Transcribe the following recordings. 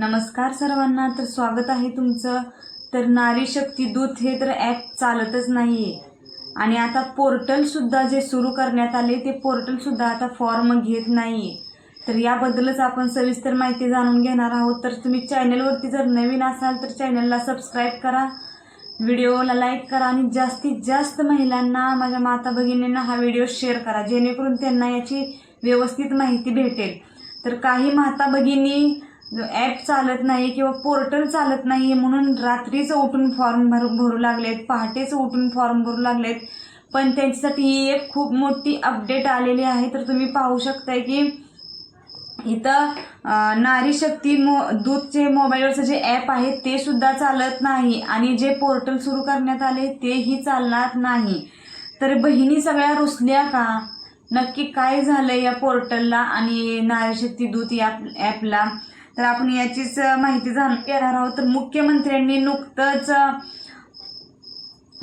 नमस्कार सर्वांना तर स्वागत आहे तुमचं. तर नारी शक्ती दूत हे तर ॲप चालतच नाही आहे आणि आता पोर्टलसुद्धा जे सुरू करण्यात आले ते पोर्टलसुद्धा आता फॉर्म घेत नाही आहे तर याबद्दलच आपण सविस्तर माहिती जाणून घेणार आहोत. तर तुम्ही चॅनलवरती जर नवीन असाल तर चॅनलला सबस्क्राईब करा. व्हिडिओला लाईक करा आणि जास्तीत जास्त महिलांना माझ्या माता भगिनींना हा व्हिडिओ शेअर करा. जेणेकरून त्यांना याची व्यवस्थित माहिती भेटेल. तर काही माता भगिनी ॲप चालत नाही किंवा पोर्टल चालत नाही म्हणून रात्रीचं उठून फॉर्म भर भरू लागलेत पहाटेचं उठून फॉर्म भरू लागलेत. पण त्यांच्यासाठी ही एक खूप मोठी अपडेट आलेली आहे. तर तुम्ही पाहू शकताय की इथं नारी शक्ती मो दूधचे मोबाईलवरचं जे ॲप आहे ते सुद्धा चालत नाही. आणि जे पोर्टल सुरू करण्यात आले तेही चालणार नाही. तर बहिणी सगळ्या रुसल्या का? नक्की काय झालं या पोर्टलला आणि नारी शक्ती दूत या ॲपला तर आपण याचीच माहिती जाणून घेणार आहोत. तर मुख्यमंत्र्यांनी नुकतंच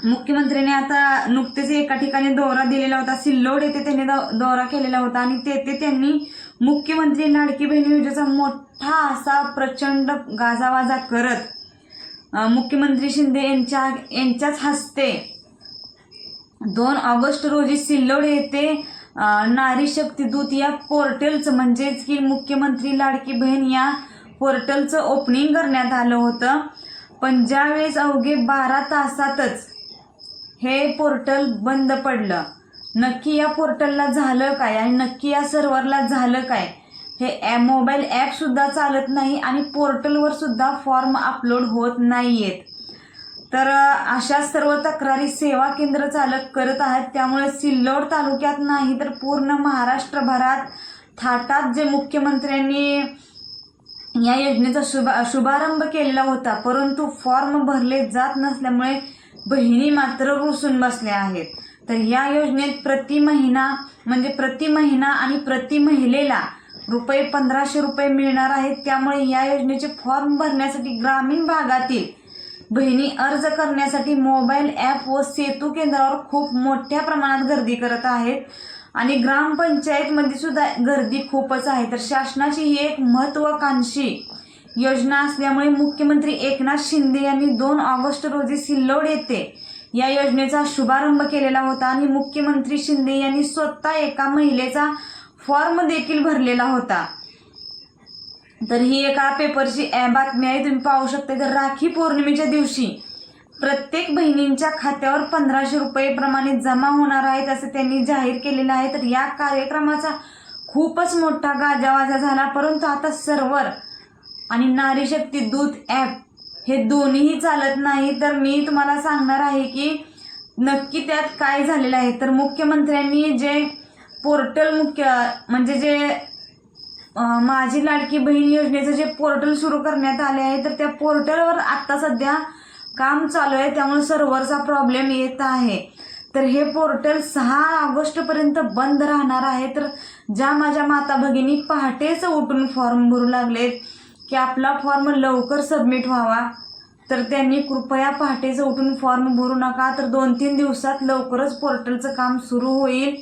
मुख्यमंत्र्यांनी आता नुकतेच एका ठिकाणी दौरा दिलेला होता. सिल्लोड येथे त्यांनी दौरा केलेला होता आणि तेथे त्यांनी मुख्यमंत्री लाडकी बहीण योजनेचा मोठा असा प्रचंड गाजावाजा करत मुख्यमंत्री शिंदे यांच्या यांच्याच हस्ते दोन ऑगस्ट रोजी सिल्लोड येथे नारी शक्ती दूत या पोर्टलचं म्हणजेच की मुख्यमंत्री लाडकी बहीण या पोर्टलचं ओपनिंग करण्यात आलं होतं. पण ज्यावेळेस अवघे बारा तासातच हे पोर्टल बंद पडलं नक्की या पोर्टलला झालं काय आणि नक्की या सर्व्हरला झालं काय? हे ॲ मोबाईल ॲपसुद्धा चालत नाही आणि पोर्टलवर सुद्धा फॉर्म अपलोड होत नाही आहेत तर अशा सर्व तक्रारी सेवा केंद्र चालक करत आहेत. त्यामुळे सिल्लोड तालुक्यात नाही तर पूर्ण महाराष्ट्रभरात थाटात जे मुख्यमंत्र्यांनी या योजनेचा शुभ शुभारंभ केलेला होता. परंतु फॉर्म भरले जात नसल्यामुळे बहिणी मात्र रुसून बसल्या आहेत. तर या योजनेत प्रति महिना म्हणजे प्रति महिना आणि प्रति महिलेला रुपये पंधराशे रुपये मिळणार आहेत. त्यामुळे या योजनेचे फॉर्म भरण्यासाठी ग्रामीण भागातील बहिणी अर्ज करण्यासाठी मोबाईल ॲप व सेतू केंद्रावर खूप मोठ्या प्रमाणात गर्दी करत आहेत. आणि ग्रामपंचायतमध्ये सुद्धा गर्दी खूपच आहे. तर शासनाची ही एक महत्वाकांक्षी योजना असल्यामुळे मुख्यमंत्री एकनाथ शिंदे यांनी दोन ऑगस्ट रोजी सिल्लोड येथे या योजनेचा शुभारंभ केलेला होता आणि मुख्यमंत्री शिंदे यांनी स्वतः एका महिलेचा फॉर्म देखील भरलेला होता. तर ही एका पेपरची बातमी आहे. तुम्ही पाहू शकता तर राखी पौर्णिमेच्या दिवशी प्रत्येक बहिणींच्या खात्यावर पंधराशे रुपये प्रमाणे जमा होणार आहेत असं त्यांनी जाहीर केलेलं आहे. तर या कार्यक्रमाचा खूपच मोठा गाजावाजा झाला. परंतु आता सर्वर आणि नारी शक्ती दूत ॲप हे दोन्हीही चालत नाही. तर मी तुम्हाला सांगणार आहे की नक्की त्यात काय झालेलं आहे. तर मुख्यमंत्र्यांनी जे पोर्टल मुख्य म्हणजे जे माझी लाडकी बहीण योजनेचं जे पोर्टल सुरू करण्यात आले आहे तर त्या पोर्टलवर आत्ता सध्या काम चालू आहे त्यामुळे सर्व्हरचा प्रॉब्लेम येत आहे. तर हे पोर्टल सहा ऑगस्टपर्यंत बंद राहणार आहे तर ज्या माझ्या माता भगिनी पहाटेच उठून फॉर्म भरू लागलेत की आपला फॉर्म लवकर सबमिट व्हावा तर त्यांनी कृपया पहाटेचं उठून फॉर्म भरू नका तर दोन तीन दिवसात लवकरच पोर्टलचं काम सुरू होईल.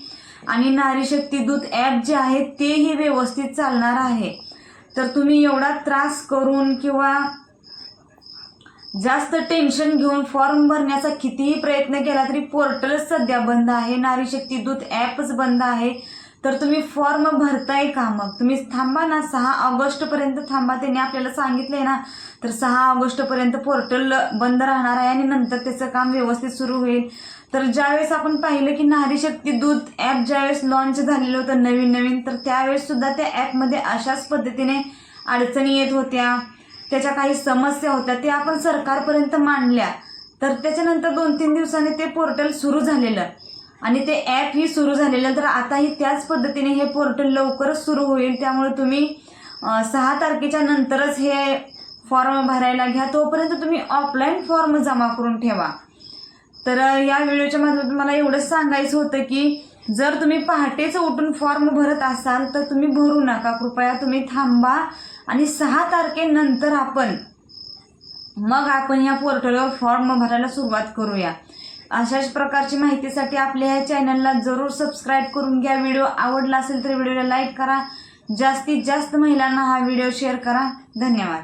आणि नारी शक्ती दूत ॲप जे आहे तेही व्यवस्थित चालणार आहे. तर तुम्ही एवढा त्रास करून किंवा जास्त टेन्शन घेऊन फॉर्म भरण्याचा कितीही प्रयत्न केला तरी पोर्टलच सध्या बंद आहे. नारी शक्ती दूत ॲपच बंद आहे. तर तुम्ही फॉर्म भरताय का मग? तुम्ही थांबा ना सहा ऑगस्टपर्यंत थांबा. त्यांनी आपल्याला सांगितलंय ना तर सहा ऑगस्टपर्यंत पोर्टल बंद राहणार आहे आणि नंतर त्याचं काम व्यवस्थित सुरू होईल. तर ज्यावेळेस आपण पाहिलं की नारी शक्ती दूत ॲप ज्यावेळेस लॉन्च झालेलं होतं नवीन नवीन तर त्यावेळेस सुद्धा त्या ॲपमध्ये अशाच पद्धतीने अडचणी येत होत्या. त्याच्या काही समस्या होत्या त्या आपण सरकारपर्यंत मांडल्या. तर त्याच्यानंतर दोन तीन दिवसांनी ते पोर्टल सुरू झालेलं. आणि ते ॲपही सुरू झालेलं तर आताही त्याच पद्धतीने हे पोर्टल लवकरच सुरू होईल. त्यामुळे तुम्ही सहा तारखेच्या नंतरच हे फॉर्म भरायला घ्या. तोपर्यंत तुम्ही ऑफलाईन फॉर्म जमा करून ठेवा. तर या व्हिडिओच्या माध्यमातून मला एवढंच सांगायचं होतं की जर तुम्ही पहाटेच उठून फॉर्म भरत असाल तर तुम्ही भरू नका. कृपया तुम्ही थांबा. आणि सहा तारखेनंतर आपण मग आपण या पोर्टलवर फॉर्म भरायला सुरुवात करूया. अशाच प्रकारची माहितीसाठी आपल्या ह्या चॅनलला जरूर सबस्क्राईब करून घ्या. व्हिडिओ आवडला असेल तर व्हिडिओला लाईक करा. जास्तीत जास्त महिलांना हा व्हिडिओ शेअर करा. धन्यवाद.